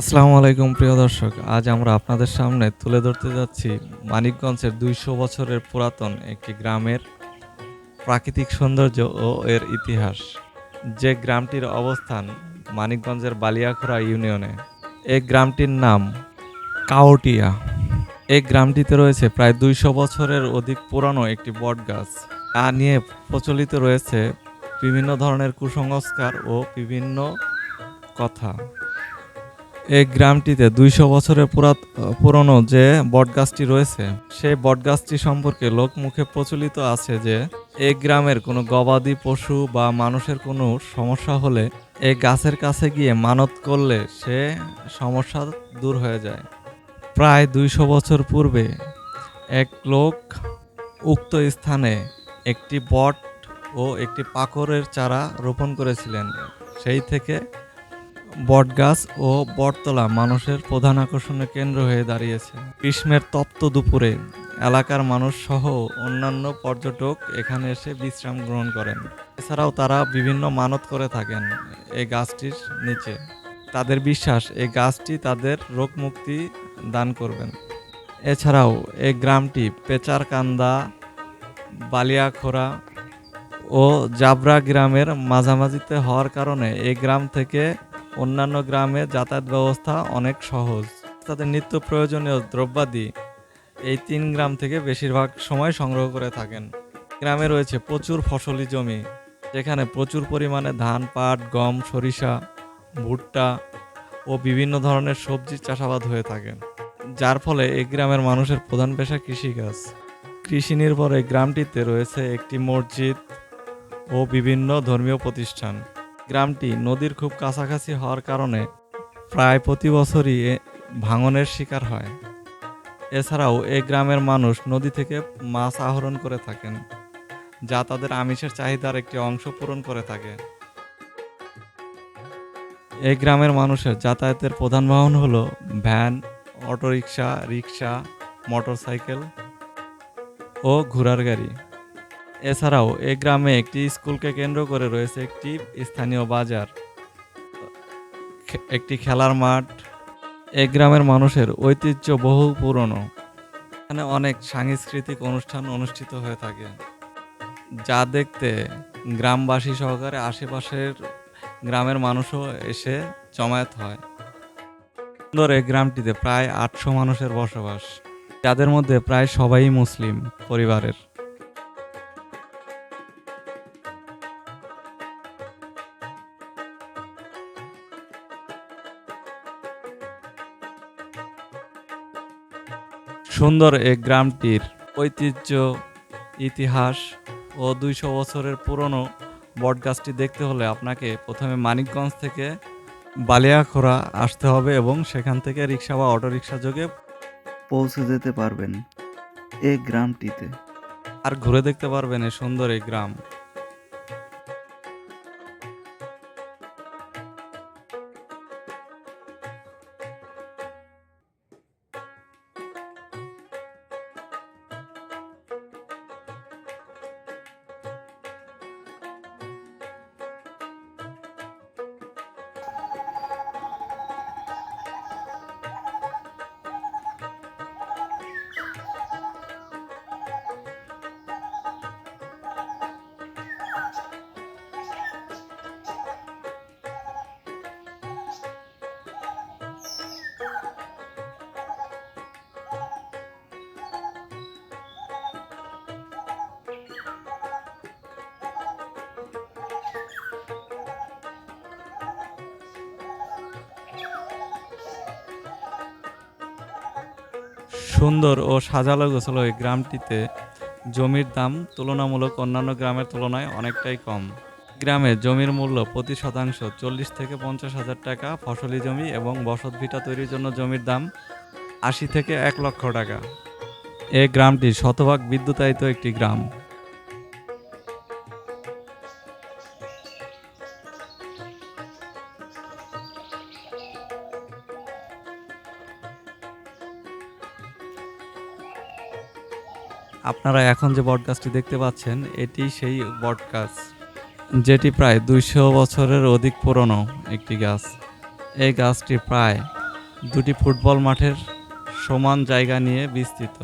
আসসালামু আলাইকুম, প্রিয় দর্শক। আজ আমরা আপনাদের সামনে তুলে ধরতে যাচ্ছি মানিকগঞ্জের দুইশো বছরের পুরাতন একটি গ্রামের প্রাকৃতিক সৌন্দর্য ও এর ইতিহাস। যে গ্রামটির অবস্থান মানিকগঞ্জের বালিয়াখোড়া ইউনিয়নে। এই গ্রামটির নাম কাওটিয়া এই গ্রামটিতে রয়েছে প্রায় দুইশো বছরের অধিক পুরানো একটি বটগাছ। তা নিয়ে প্রচলিত রয়েছে বিভিন্ন ধরনের কুসংস্কার ও বিভিন্ন কথা। এই গ্রামটিতে দুইশো বছরের পুরাত, পুরনো যে বটগাছটি রয়েছে, সেই বটগাছটি সম্পর্কে লোকমুখে প্রচলিত আছে যে, এই গ্রামের কোনো গবাদি পশু বা মানুষের কোনো সমস্যা হলে এই গাছের কাছে গিয়ে মানত করলে সে সমস্যা দূর হয়ে যায়। প্রায় দুইশো বছর পূর্বে এক লোক উক্ত স্থানে একটি বট ও একটি পাকড়ের চারা রোপণ করেছিলেন। সেই থেকে বটগাছ ও বটতলা মানুষের প্রধান আকর্ষণের কেন্দ্র হয়ে দাঁড়িয়েছে। গ্রীষ্মের তপ্ত দুপুরে এলাকার মানুষ সহ অন্যান্য পর্যটক এখানে এসে বিশ্রাম গ্রহণ করেন। এছাড়াও তারা বিভিন্ন মানত করে থাকেন এই গাছটির নিচে। তাদের বিশ্বাস, এই গাছটি তাদের রোগ মুক্তি দান করবেন। এছাড়াও এই গ্রামটি পেচারকান্দা, বালিয়াখোড়া ও জাবরা গ্রামের মাঝামাঝিতে হওয়ার কারণে এই গ্রাম থেকে অন্যান্য গ্রামে যাতায়াত ব্যবস্থা অনেক সহজ। তাদের নিত্য প্রয়োজনীয় দ্রব্যাদি এই তিন গ্রাম থেকে বেশিরভাগ সময় সংগ্রহ করে থাকেন। গ্রামে রয়েছে প্রচুর ফসলি জমি, যেখানে প্রচুর পরিমাণে ধান, পাট, গম, সরিষা, ভুট্টা ও বিভিন্ন ধরনের সবজির চাষাবাদ হয়ে থাকে। যার ফলে এই গ্রামের মানুষের প্রধান পেশা কৃষিকাজ। কৃষি নির্ভর এই গ্রামটিতে রয়েছে একটি মসজিদ ও বিভিন্ন ধর্মীয় প্রতিষ্ঠান। গ্রামটি নদীর খুব কাছাকাছি হওয়ার কারণে প্রায় প্রতি বছরই ভাঙনের শিকার হয়। এছাড়াও এই গ্রামের মানুষ নদী থেকে মাছ আহরণ করে থাকেন, যা তাদের আমিষের চাহিদার একটি অংশ পূরণ করে থাকে। এই গ্রামের মানুষের যাতায়াতের প্রধান বাহন হলো van, auto rickshaw rickshaw motorcycle ও ঘোড়ার গাড়ি। এছাড়াও এই গ্রামে একটি স্কুলকে কেন্দ্র করে রয়েছে একটি স্থানীয় বাজার। একটি খেলার মাঠ। এই গ্রামের মানুষের ঐতিহ্য বহু পুরনো। এখানে অনেক সাংস্কৃতিক অনুষ্ঠান অনুষ্ঠিত হয়ে থাকে। যা দেখতে গ্রামবাসী সহকারে আশেপাশের গ্রামের মানুষও এসে জমায়েত হয়। সুন্দর এই গ্রামটিতে প্রায় আটশো মানুষের বসবাস। যাদের মধ্যে প্রায় সবাই মুসলিম পরিবারের। সুন্দর এই গ্রামটির ঐতিহ্য, ইতিহাস ও দুইশো বছরের পুরনো বটগাছটি দেখতে হলে আপনাকে প্রথমে মানিকগঞ্জ থেকে বালিয়াখোড়া আসতে হবে এবং সেখান থেকে রিক্সা বা অটোরিকশা যোগে পৌঁছে যেতে পারবেন এই গ্রামটিতে। আর ঘুরে দেখতে পারবেন এই সুন্দর এই গ্রাম। সুন্দর ও সাজালো গোছালো এই গ্রামটিতে জমির দাম তুলনামূলক অন্যান্য গ্রামের তুলনায় অনেকটাই কম। গ্রামে জমির মূল্য প্রতি শতাংশ চল্লিশ থেকে পঞ্চাশ হাজার টাকা ফসলি জমি এবং বসত ভিটা তৈরির জন্য জমির দাম আশি থেকে এক লক্ষ টাকা। এই গ্রামটি শতভাগ বিদ্যুতায়িত একটি গ্রাম। আপনারা এখন যে বটগাছটি দেখতে পাচ্ছেন, এটি সেই বটগাছ যেটি প্রায় দুইশো বছরের অধিক পুরনো একটি গাছ। এই গাছটি প্রায় দুটি ফুটবল মাঠের সমান জায়গা নিয়ে বিস্তৃত।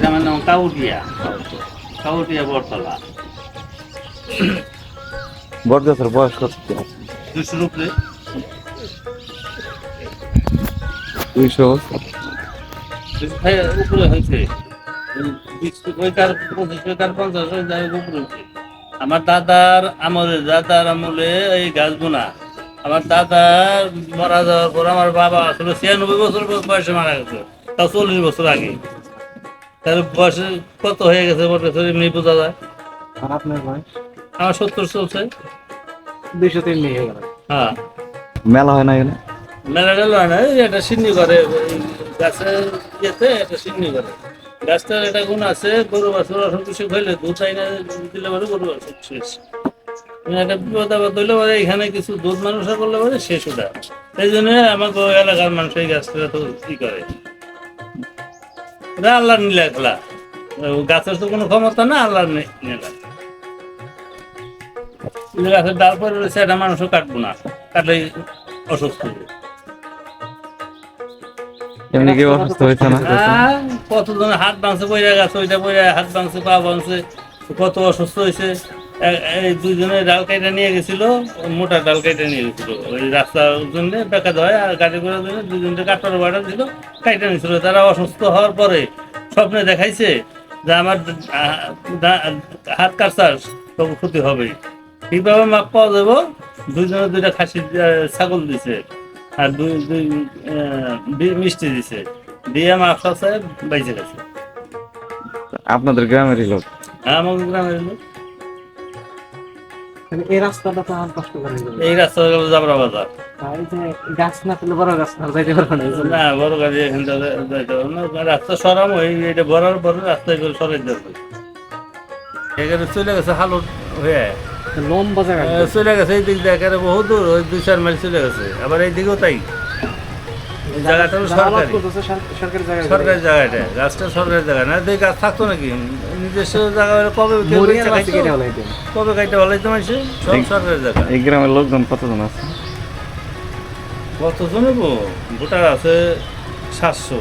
গ্রামের নাম কাউটিয়া কাউটিয়া বরতলা বটগাছের বয়স কত? দুশোর উপরে দুইশো দুশো উপরে হয়েছে। আমার দাদার আমলে দাদার আমলে এই গাছ বোনা আমার দাদা মারা যাওয়ার পর আমার বাবা আসলে ছিয়ানব্বই বছর বয়সে মারা গেছে। তা চল্লিশ বছর আগে। তার বয়সে কত হয়ে গেছে বছর এমনি বোঝা যায়? আর আপনার বয়স? আমার সত্তর চলছে। দুইশো তিন নিয়ে গেল। হ্যাঁ। মেলা হয় না এখানে? মেলা টেলা হয় না এই একটা সিন্নি করে এই গাছের ইয়েতে একটা সিন্নি করে গাছটার একটা গুণ আছে গরু বাছুর অসুখ বিসুখ হইলে দুধ আইনা দিলে পরে গরু বাছুর শেষ। একটা বিপদ আপদ হইলে পরে এখানে কিছু দুধ মানুষ করলে পরে শেষ ওটা। এই জন্য আমাকে এলাকার মানুষ এই গাছটা তো ই করে। এটা আল্লাহর নীলা খেলা। গাছের তো কোনো ক্ষমতা না আল্লাহর নী- নীলা। গাছের ডাল পরে রয়েছে এটা মানুষও কাটবো না। কাটলে অসুস্থ হবে এমনি কি অসুস্থ হয়েছে না? হ্যাঁ, কতজন হাত ভাঙছে বইরা গেছে ওইটা বইরা হাত ভাঙছে পা ভাঙছে কত অসুস্থ হয়েছে। দুইজনে ডাল কাইটা নিয়ে গেছিল মোটা ডাল কাইটা নিয়ে গেছিল। ওই রাস্তার জন্য বেকার হয় আর গাড়ি করে জন্য দুজনকে কাটার বাড়া ছিল কাইটা নিয়েছিল। তারা অসুস্থ হওয়ার পরে স্বপ্নে দেখাইছে যে আমার হাত কাটছার তবু ক্ষতি হবে কীভাবে মাপ পাওয়া যাব দুইজনে দুইটা খাসি ছাগল দিছে আর দুই দুই মিষ্টি দিছে। দিয়ে মাপ আছে বাইচে গেছে। আপনাদের গ্রামেরই লোক? আমাদের গ্রামের লোক। মানে এই রাস্তাটা তো কষ্ট করে এই রাস্তা হলো জাবরা বাজার। এই যে গাছ না পেলে বড় গাছ না যাইতে পারব না না বড় গাড়ি এখান যাইতে না। রাস্তা সরাম ওই এটা বড় বড় রাস্তায় করে সরাই যাবে এখানে চলে গেছে হালত হয়ে। লম্বা জায়গা। চলে গেছে এই দিক দিয়ে বহু দূর ওই দুই চার মাইল চলে গেছে। আবার এই দিকেও তাই। সরকারি। সরকারি জায়গা গাছটা সরকারি জায়গা না এই গাছ থাকতো নাকি? নিজস্ব জায়গা হলে কবে কবে কাইটা বলাইতে মানুষ সব সরকারি জায়গা। এই গ্রামের লোকজন কতজন আছে? কতজন ভোটার আছে সাতশো।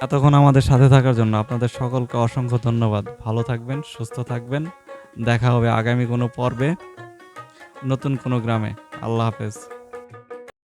এতক্ষণ আমাদের সাথে থাকার জন্য আপনাদের সকলকে অসংখ্য ধন্যবাদ। ভালো থাকবেন, সুস্থ থাকবেন। দেখা হবে আগামী কোনো পর্বে, নতুন কোনো গ্রামে। আল্লাহ হাফেজ।